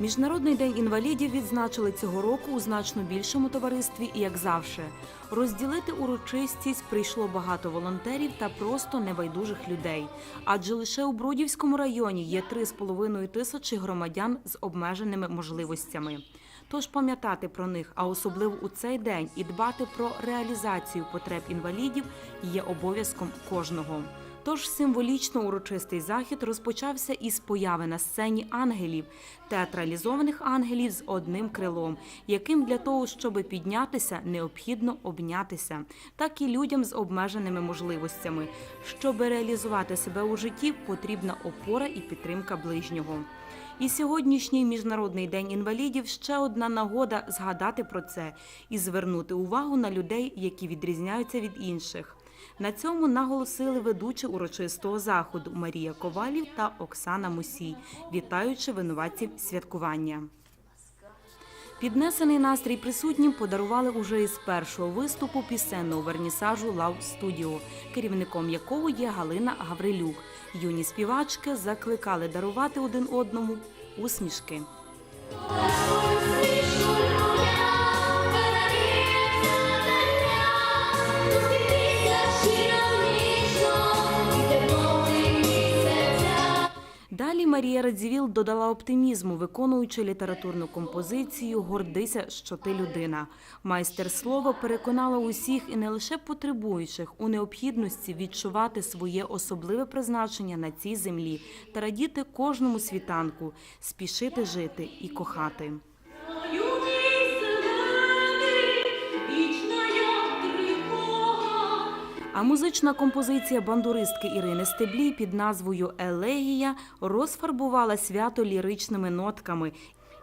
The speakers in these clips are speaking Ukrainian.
Міжнародний день інвалідів відзначили цього року у значно більшому товаристві і як завжди. Розділити урочистість прийшло багато волонтерів та просто небайдужих людей. Адже лише у Бродівському районі є 3,5 тисячі громадян з обмеженими можливостями. Тож пам'ятати про них, а особливо у цей день, і дбати про реалізацію потреб інвалідів є обов'язком кожного. Тож символічно урочистий захід розпочався із появи на сцені ангелів, театралізованих ангелів з одним крилом, яким для того, щоб піднятися, необхідно обнятися, так і людям з обмеженими можливостями. Щоб реалізувати себе у житті, потрібна опора і підтримка ближнього. І сьогоднішній міжнародний день інвалідів ще одна нагода згадати про це і звернути увагу на людей, які відрізняються від інших. На цьому наголосили ведучі урочистого заходу Марія Ковалів та Оксана Мусій, вітаючи винуватців святкування. Піднесений настрій присутнім подарували уже із першого виступу пісенного вернісажу Лав Студіо, керівником якого є Галина Гаврилюк. Юні співачки закликали дарувати один одному усмішки. Далі Марія Радзівіл додала оптимізму, виконуючи літературну композицію Гордися, що ти людина. Майстер слова переконала усіх і не лише потребуючих у необхідності відчувати своє особливе призначення на цій землі та радіти кожному світанку, спішити жити і кохати. А музична композиція бандуристки Ірини Стеблій під назвою Елегія розфарбувала свято ліричними нотками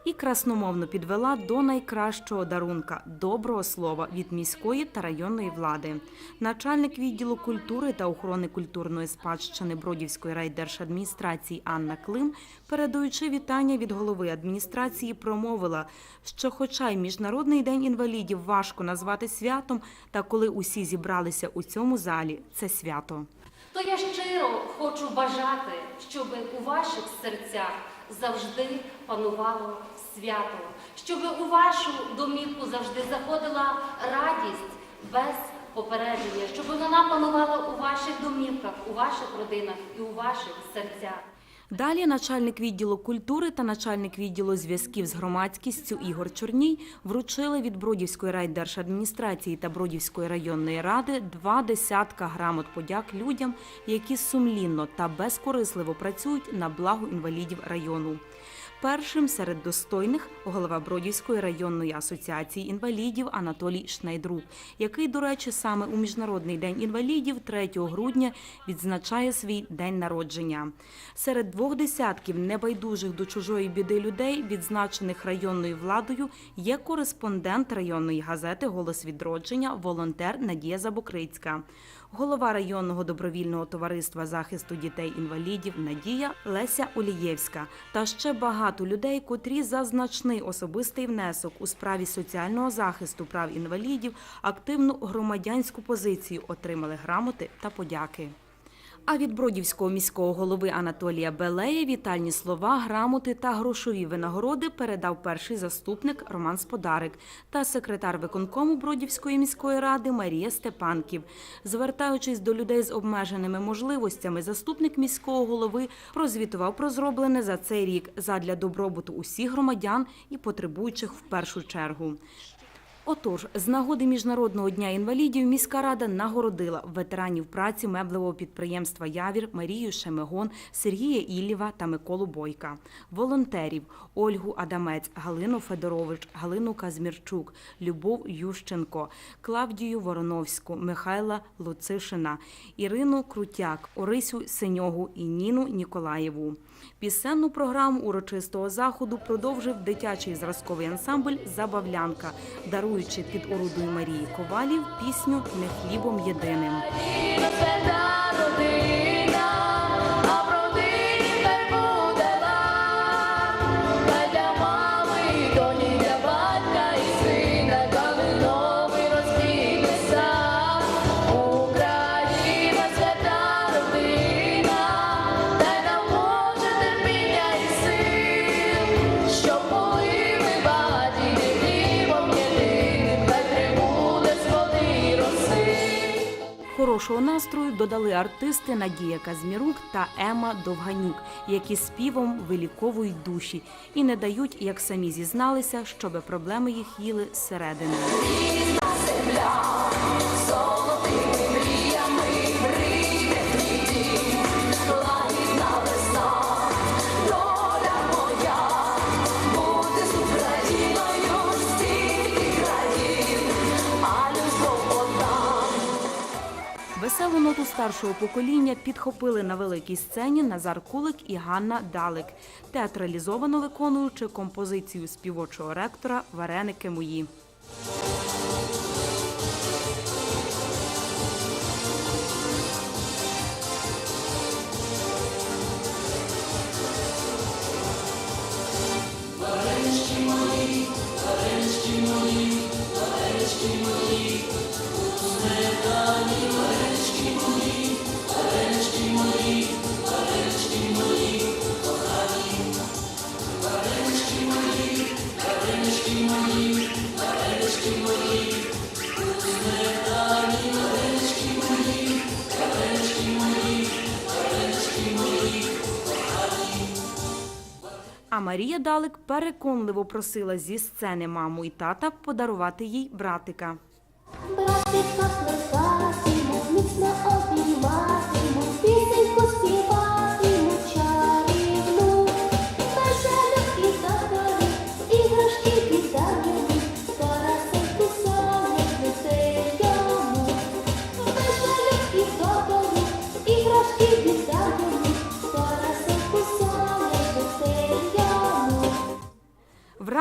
і красномовно підвела до найкращого дарунка доброго слова від міської та районної влади. Начальник відділу культури та охорони культурної спадщини Бродівської райдержадміністрації Анна Клим, передаючи вітання від голови адміністрації, промовила, що, хоча й міжнародний день інвалідів важко назвати святом, та коли усі зібралися у цьому залі, це свято. То я щиро хочу бажати, щоб у ваших серцях завжди панувало свято, щоб у вашу домівку завжди заходила радість без попередження, щоб вона панувала у ваших домівках, у ваших родинах і у ваших серцях. Далі начальник відділу культури та начальник відділу зв'язків з громадськістю Ігор Чорній вручили від Бродівської райдержадміністрації та Бродівської районної ради два десятка грамот подяк людям, які сумлінно та безкорисливо працюють на благо інвалідів району. Першим серед достойних голова Бродівської районної асоціації інвалідів Анатолій Шнайдрук, який, до речі, саме у Міжнародний день інвалідів 3 грудня відзначає свій день народження. Серед двох десятків небайдужих до чужої біди людей, відзначених районною владою, є кореспондент районної газети Голос відродження, волонтер Надія Забокрицька. Голова районного добровільного товариства захисту дітей-інвалідів Надія Леся Олієвська та ще багато людей, котрі за значний особистий внесок у справі соціального захисту прав інвалідів активну громадянську позицію отримали грамоти та подяки. А від бродівського міського голови Анатолія Белея вітальні слова, грамоти та грошові винагороди передав перший заступник Роман Сподарик та секретар виконкому Бродівської міської ради Марія Степанків. Звертаючись до людей з обмеженими можливостями, заступник міського голови прозвітував про зроблене за цей рік задля добробуту усіх громадян і потребуючих в першу чергу. Отож, з нагоди Міжнародного дня інвалідів міська рада нагородила ветеранів праці меблевого підприємства Явір Марію Шемегон, Сергія Іллєва та Миколу Бойка, волонтерів Ольгу Адамець, Галину Федорович, Галину Казмірчук, Любов Ющенко, Клавдію Вороновську, Михайла Луцишина, Ірину Крутяк, Орисю Синьогу і Ніну Ніколаєву. Пісенну програму урочистого заходу продовжив дитячий зразковий ансамбль Забавлянка, даруючи під орудою Марії Ковалів пісню Не хлібом єдиним. Хорошого настрою додали артисти Надія Казмірук та Ема Довганюк, які співом виліковують душі і не дають, як самі зізналися, щоби проблеми їх їли зсередини. Старшого покоління підхопили на великій сцені Назар Кулик і Ганна Далик, театралізовано виконуючи композицію співочого ректора Вареники мої. Марія Далик переконливо просила зі сцени маму і тата подарувати їй братика. Братика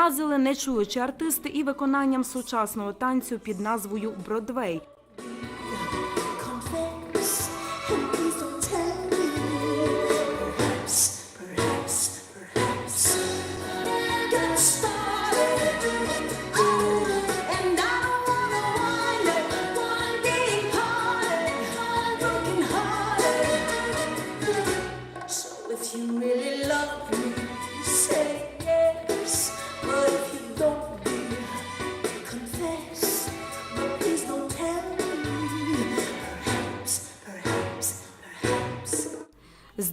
Вразили нечуючі артисти і виконанням сучасного танцю під назвою Бродвей.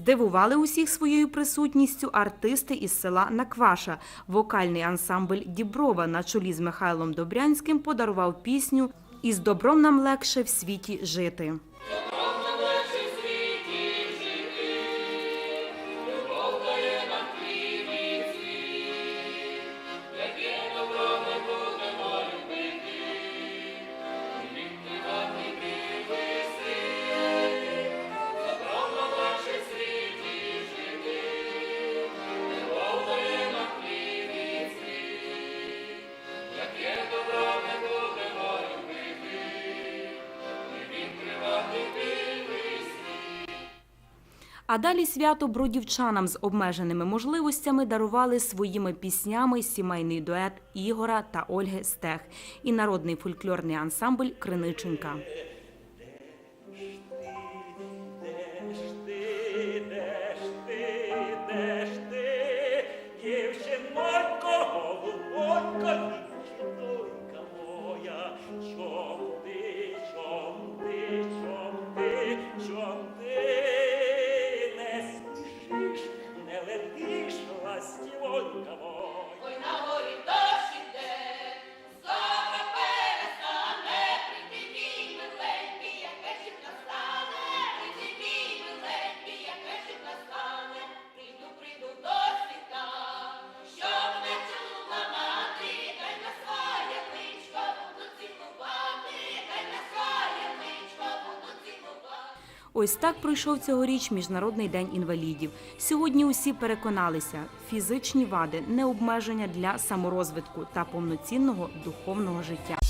Здивували усіх своєю присутністю артисти із села Накваша. Вокальний ансамбль Діброва на чолі з Михайлом Добрянським подарував пісню Із добром нам легше в світі жити. А далі свято бродівчанам з обмеженими можливостями дарували своїми піснями сімейний дует Ігора та Ольги Стех і народний фольклорний ансамбль Криниченка. Ось так пройшов цьогоріч Міжнародний день інвалідів. Сьогодні усі переконалися, фізичні вади не обмеження для саморозвитку та повноцінного духовного життя.